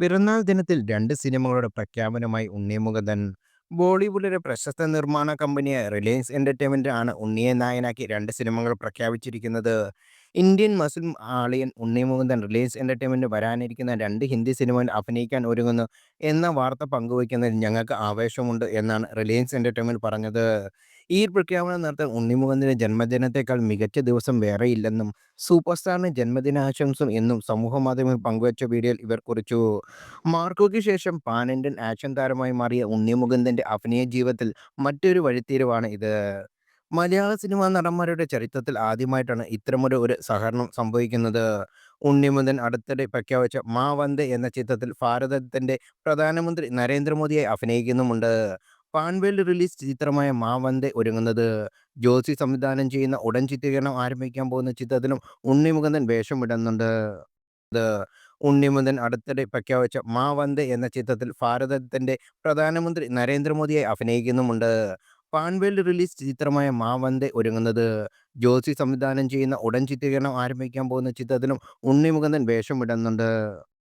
പിറന്നാൾ ദിനത്തിൽ രണ്ട് സിനിമകളുടെ പ്രഖ്യാപനമായി ഉണ്ണി മുകുന്ദൻ. ബോളിവുഡിലെ പ്രശസ്ത നിർമ്മാണ കമ്പനിയായ റിലയൻസ് എന്റർടൈൻമെന്റ് ആണ് ഉണ്ണിയെ നായനാക്കി രണ്ട് സിനിമകൾ പ്രഖ്യാപിച്ചിരിക്കുന്നത്. ഇന്ത്യൻ മസിൽ ആളിയൻ ഉണ്ണി മുകുന്ദൻ റിലയൻസ് എന്റർടൈൻമെന്റിൽ വരാനിരിക്കുന്ന രണ്ട് ഹിന്ദി സിനിമയിൽ അഭിനയിക്കാൻ ഒരുങ്ങുന്നു എന്ന വാർത്ത പങ്കുവയ്ക്കുന്നതിൽ ഞങ്ങൾക്ക് ആവേശമുണ്ട് എന്നാണ് റിലയൻസ് എന്റർടൈൻമെന്റ് പറഞ്ഞത്. ഈ പ്രഖ്യാപനം ഉണ്ണി മുകുന്ദന്റെ ജന്മദിനത്തേക്കാൾ മികച്ച ദിവസം വേറെയില്ലെന്നും സൂപ്പർ സ്റ്റാറിന് ജന്മദിനാശംസം എന്നും സമൂഹമാധ്യമങ്ങളിൽ പങ്കുവച്ച വീഡിയോയിൽ ഇവർ കുറിച്ചു. മാർക്കോയ്ക്ക് ശേഷം പാൻ ഇന്ത്യൻ ആക്ഷൻ താരമായി മാറിയ ഉണ്ണി മുകുന്ദന്റെ അഭിനയ ജീവിതത്തിൽ മറ്റൊരു വഴിത്തിരിവാണ് ഇത്. മലയാള സിനിമാ നടന്മാരുടെ ചരിത്രത്തിൽ ആദ്യമായിട്ടാണ് ഇത്തരമൊരു ഒരു സഹകരണം സംഭവിക്കുന്നത്. ഉണ്ണിമുതൻ അടുത്തിടെ പ്രഖ്യാപിച്ച മാ എന്ന ചിത്രത്തിൽ ഭാരതത്തിന്റെ പ്രധാനമന്ത്രി നരേന്ദ്രമോദിയെ അഭിനയിക്കുന്നുമുണ്ട്. പാൻവേൽ റിലീസ് ചിത്രമായ മാ വന്ദേ ഒരുങ്ങുന്നത്. ജോസി സംവിധാനം ചെയ്യുന്ന ഉടൻ ചിത്രീകരണം ആരംഭിക്കാൻ പോകുന്ന ചിത്രത്തിലും ഉണ്ണി മുകുന്ദൻ വേഷമിടുന്നുണ്ട്. ഉണ്ണി മുകുന്ദൻ അടുത്തിടെ പ്രഖ്യാപിച്ച മാ വന്ദേ എന്ന ചിത്രത്തിൽ ഭാരതത്തിന്റെ പ്രധാനമന്ത്രി നരേന്ദ്രമോദിയെ അഭിനയിക്കുന്നുമുണ്ട്. പാൻ വേൾഡ് റിലീസ് ചിത്രമായ മാവന്തെ ഒരുങ്ങുന്നത്. ജോസി സംവിധാനം ചെയ്യുന്ന ഉടൻ ചിത്രീകരണം ആരംഭിക്കാൻ പോകുന്ന ചിത്രത്തിലും ഉണ്ണി മുകുന്ദൻ വേഷമിടുന്നുണ്ട്.